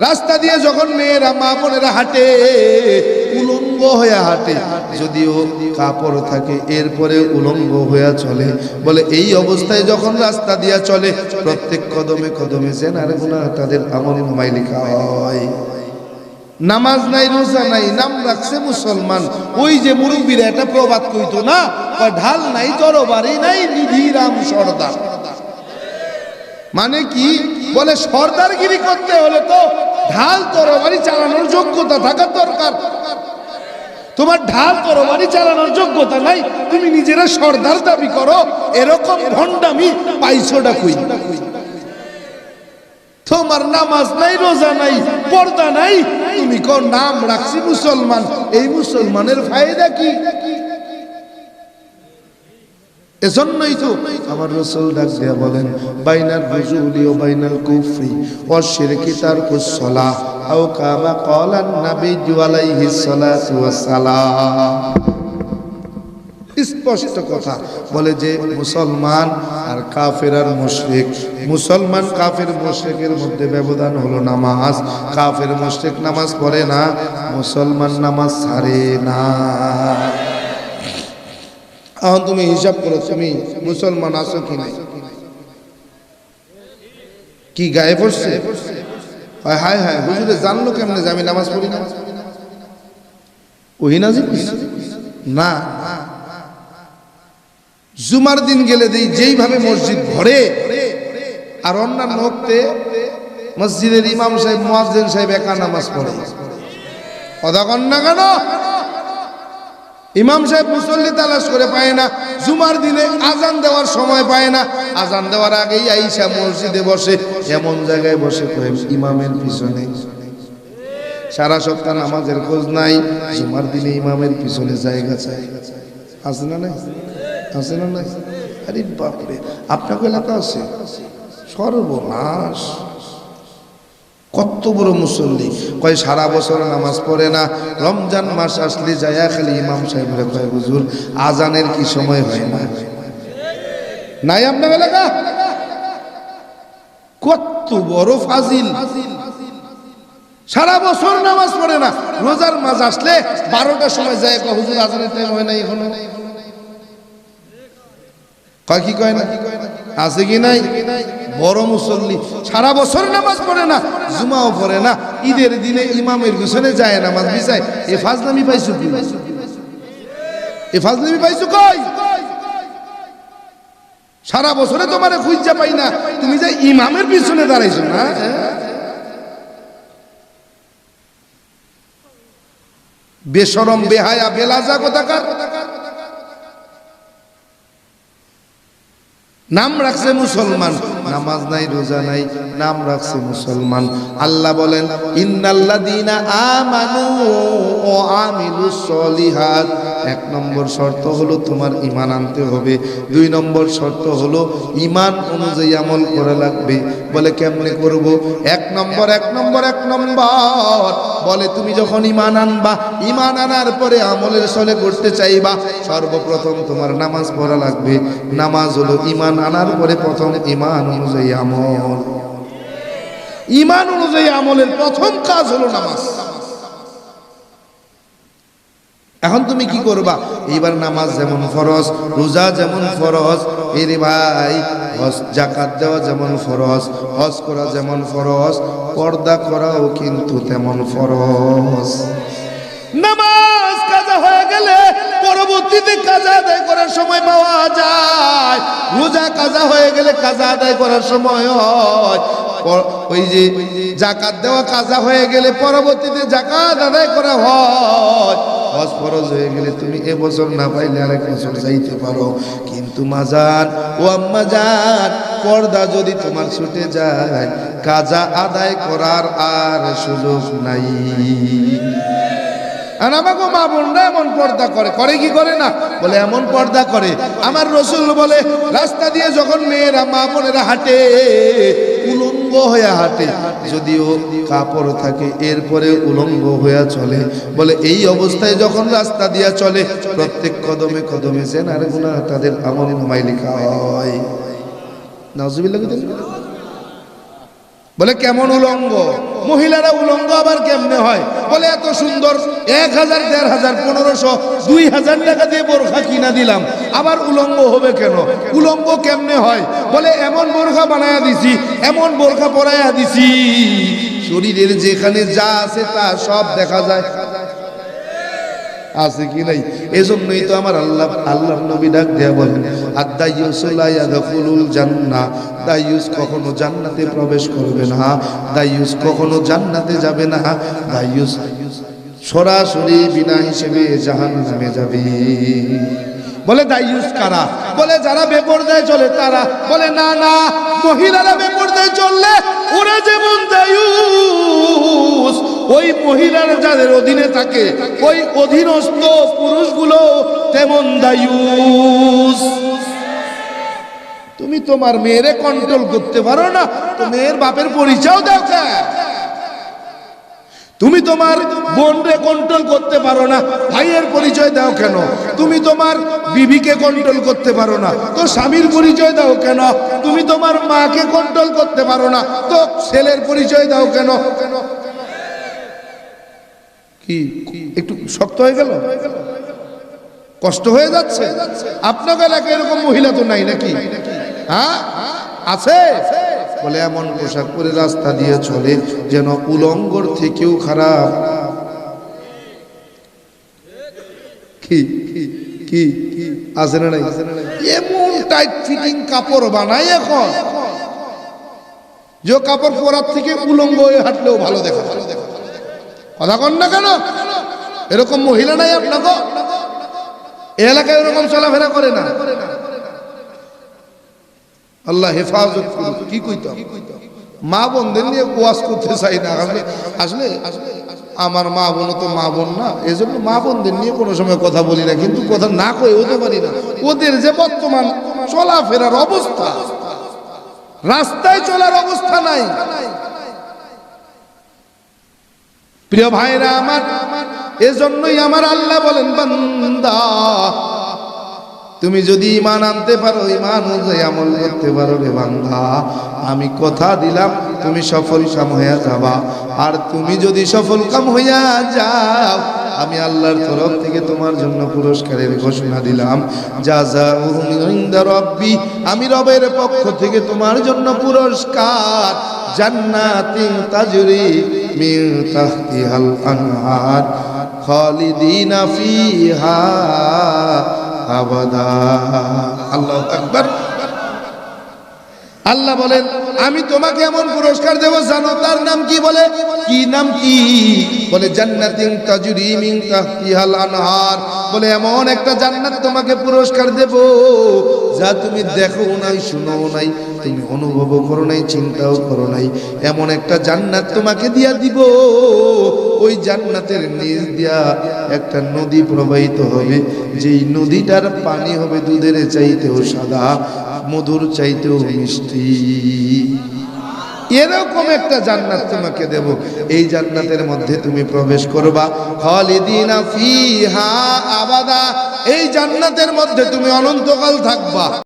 রাস্তা দিয়ে যখন মেয়েরা, মা বোনেরা হাঁটে, উলঙ্গ হয়ে হাঁটে, যদিও কাপড় থাকে, এরপরে উলঙ্গ হয়ে চলে। বলে, এই অবস্থায় যখন রাস্তা দিয়ে চলে, প্রত্যেক কদমে কদমে জেনার গুণা তাদের আমল নামাই লেখা হয়। নামাজ নাই, রোজা নাই, নাম রাখছে মুসলমান। ওই যে মুরব্বীরা এটা প্রবাদ কইতো না? ঢাল নাই, তরবারি নাই, নিধিরাম সর্দার। মানে কি? বলে, সর্দারগিরি করতে হলে তো ঢাল তরবারি চালানোর যোগ্যতা থাকার দরকার। তোমার ঢাল তরবারি চালানোর যোগ্যতা নাই, তুমি নিজেরা সর্দার দাবি করো, এরকম ভণ্ডামি পাইছোটা কই? তোমার নামাজ নাই, রোজা নাই, পর্দা নাই, তুমি কোন নাম রাখছি মুসলমান, এই মুসলমানের ফায়দা কি? এজন্যই তো আমার রসুল ডাক দিয়া বলেন, বাইনাল রুজুলি ও বাইনাল কুফরি, ও শিরকি তার কুসলা আও কামা ক্বালান নবী আলাইহি সালাতু ওয়াস সালাম। স্পষ্ট কথা বলে যে মুসলমান আর কাফের আর মুশরিক। মুসলমান কাফের মুশরিকের মধ্যে ব্যবধান হলো নামাজ। কাফের মুশরিক নামাজ পড়ে না, মুসলমান নামাজ ছাড়ে না। এখন তুমি হিসাব করো, তুমি মুসলমান আছো কি নাই? কি গায়ে পড়ছে? হায় হায় হুজুরে জানলো কেমনে যে আমি নামাজ পড়ি না? ওহি নাজিল না। জুমার দিন গেলে দেই যেইভাবে মসজিদ ভরে, আর অন্যান্য হকতে মসজিদের ইমাম সাহেব, মুয়াজ্জিন সাহেব একা নামাজ পড়ে। কথা কন না কেন? ইমাম সাহেব মুসল্লি তালাশ করে পায় না, জুমার দিনে আজান দেওয়ার সময় পায় না। আজান দেওয়ার আগেই আইসা মসজিদে বসে, এমন জায়গায় বসে ইমামের পিছনে। সারা সপ্তাহ নামাজের খোঁজ নাই, জুমার দিনে ইমামের পিছনে জায়গা চাই। আছে না নাই? আছে না নাই? আরে বাপরে আপনাকে এলাকা আছে? সর্বনাশ। কত বড় মুসল্লি। কয়, সারা বছর নামাজ পড়ে না, রমজান মাস আসলে যায়া খালি ইমাম সাহেবরা কয়, হুজুর, আজানের কি সময় হয় না? নাই আপনার এলাকা? কত বড় ফাজিল। সারা বছর নামাজ পড়ে না, রোজার মাস আসলে বারোটার সময় যায়, কয়, হুজুর, আজানের টাইম হয় না এখনও। কয়, কি কয় না? আছে কি নাই? বড় মুসল্লি। সারা বছর নামাজ পড়ে না, জুমাও পড়ে না। ঈদের দিনে ইমামের পিছনে যায়, নামাজ বিছায় এ ফাজলামি পাইছো কি? এ ফাজলামি পাইছো কই? সারা বছরে তোমারে খুঁজা পাই না। তুমি যে ইমামের পিছনে দাঁড়াইছো না? বেসরম বেহায়া, বেলাজা কোথাকার? নাম রাখছে মুসলমান, নামাজ নাই, রোজা নাই, নাম রাখছে মুসলমান। আল্লাহ বলেন, ইন্নাল্লাযীনা আমানু ও আমিলুস সলিহাত। এক নম্বর শর্ত হলো তোমার ইমান আনতে হবে। দুই নম্বর শর্ত হলো ইমান অনুযায়ী আমল করা লাগবে। বলে কেমনে করব? এক নম্বর এক নম্বর এক নম্বর। বলে তুমি যখন ঈমান আনবা ইমান আনার পরে আমলের সলে করতে চাইবা, সর্বপ্রথম তোমার নামাজ পড়া লাগবে। নামাজ হলো ইমান আনার পরে প্রথম ইমান অনুযায়ী আমল। ইমান অনুযায়ী আমলের প্রথম কাজ হলো নামাজ। এখন তুমি কি করবা? এইবার নামাজ যেমন ফরজ, রোজা যেমন ফরজ, এরে ভাই, হজ জাকাত দেওয়া যেমন ফরজ, হজ করা যেমন ফরজ, পর্দা করাও কিন্তু তেমন ফরজ। নামাজ কাজা হয়ে গেলে পরবর্তীতে কাজা আদায় করার সময় পাওয়া যায়। রোজা কাজা হয়ে গেলে কাজা আদায় করার সময় হয়। ওই যে জাকাত দেওয়া কাজা হয়ে গেলে পরবর্তীতে জাকাত আদায় করা হয়। হজ ফরজ হয়ে গেলে তুমি এবছর না পাইলে আরেক বছর যাইতে পারো। কিন্তু মাজান ও আম্মা যান পর্দা যদি তোমার ছুটে যায়, কাজা আদায় করার আর সুযোগ নাই। আর আমাকে মা বোনরা এমন পর্দা করে করে কি করে না? বলে এমন পর্দা করে। আমার রসুল বলে, রাস্তা দিয়ে যখন মেয়েরা, মা বোনেরা হাঁটে, উলঙ্গ হয়ে হাঁটে যদিও কাপড় থাকে এরপরে উলঙ্গ হইয়া চলে। বলে, এই অবস্থায় যখন রাস্তা দিয়া চলে, প্রত্যেক কদমে কদমে জেনার গুণা তাদের আমল নামাই লেখা হয়। নাজুবিল্লাহ বলে, কেমন উলঙ্গ? মহিলারা উলঙ্গ আবার কেমনে হয়? বলে এত সুন্দর এক হাজার, দেড় হাজার, পনেরোশো, দুই হাজার টাকা দিয়ে বোরখা কিনা দিলাম। আবার উলঙ্গ হবে কেন? উলঙ্গ কেমনে হয়? বলে, এমন বোরখা বানায়া দিছি, এমন বোরখা পরাইয়া দিছি। শরীরের যেখানে যা আছে তা সব দেখা যায়। আছে কি নাই? এজন্যই তো আমার আল্লাহ, আল্লাহর নবী ডাক দেয়া বলেন আদাইয়ুসুলা ইয়াদখুলুল জান্নাহ দাইয়ুস কখনো জান্নাতে প্রবেশ করবে না দাইয়ুস কখনো জান্নাতে যাবে না দাইয়ুস সরাসরি বিনা হিসেবে জাহান্নামে যাবে। বলে দাইয়ুস কারা? বলে, যারা বেপরদায় চলে তারা। বলে, না না, মহিলারা বেপরদায় চললে ওরা যেমন দায়ুস। ওই মহিলারা যাদের অধীনে থাকে, ওই অধীনস্থ পুরুষগুলো তেমন দায়ুস। তুমি তোমার মেয়েরে কন্ট্রোল করতে পারো না, তো মেয়ের বাপের পরিচয় দাও তুমি তোমার বোনরে কন্ট্রোল করতে পারো না, ভাইয়ের পরিচয় দাও কেন? তুমি তোমার বিবিকে কন্ট্রোল করতে পারো না, তো স্বামীর পরিচয় দাও কেন? তুমি তোমার মাকে কন্ট্রোল করতে পারো না, তো ছেলের পরিচয় দাও কেন কেন? কি একটু শক্ত হয়ে গেল? কষ্ট হয়ে যাচ্ছে? আপনাকে এলাকায় এরকম মহিলা তো নাই নাকি? হ্যাঁ? আছে? বলে, এমন পোশাক পরে রাস্তা দিয়ে চলে, যেন উলঙ্গর থেকেও খারাপ। কি কি আছে না নাই? এমন টাইট ফিটিং কাপড় বানায় এখন, যে কাপড় পরার থেকে উলঙ্গ হয়ে হাঁটলেও ভালো দেখা যায়। কথা কন না কেন? এরকম মহিলা নাই আপনাকে? এ এলাকায় এরকম চলাফেরা করে না। আল্লাহ হেফাজত করুক। কি কইতাম? মা বোনদের নিয়ে ওয়াজ করতে চাই না। আসলে আসলে আমার মা বোন তো মা বোন না। এই জন্য মা বোনদের নিয়ে কোনো সময় কথা বলি না। কিন্তু কথা না কয়ে হতে পারি না। ওদের যে বর্তমান চলাফেরার অবস্থা, রাস্তায় চলার অবস্থা নাই। প্রিয় ভাইরা আমার, এজন্যই আমার আল্লাহ বলেন, বান্দা, তুমি যদি ইমান আনতে পারো ইমান অনুযায়ী আমল করতে পারো রে বান্দা। আমি কথা দিলাম, তুমি সফল কাম হইয়া যাবা। আর তুমি যদি সফল কাম হইয়া যাও, আমি আল্লাহর তরফ থেকে তোমার জন্য পুরস্কারের ঘোষণা দিলাম। যা যা রব্বি, আমি রবের পক্ষ থেকে তোমার জন্য পুরস্কার। জান্নাতিন তাজরি মিন তাহতিহাল আনহার খালিদিনা ফিহা আবাদা। আল্লাহু আকবার। আল্লাহ বলেন, আমি তোমাকে এমন পুরস্কার দেব জানো, তার নাম কি বলে? কি নাম কি? বলে জান্নাতিন তাজরি মিন তাহতিহাল আনহার। বলে, এমন একটা জান্নাত তোমাকে পুরস্কার দেব যা তুমি দেখো নাই শুনো নাই, তুমি অনুভব করো নাই, চিন্তাও করো নাই। এমন একটা জান্নাত তোমাকে দিয়া দিব। ওই জান্নাতের নিচ দিয়া একটা নদী প্রবাহিত হবে। যেই নদীটার পানি হবে দুধের চাইতেও সাদা, মধুর চাইতেও মিষ্টি। এরকম একটা জান্নাত তোমাকে দেব। এই জান্নাতের মধ্যে তুমি প্রবেশ করবা। ফিহা আবাদা। এই জান্নাতের মধ্যে তুমি অনন্তকাল থাকবা।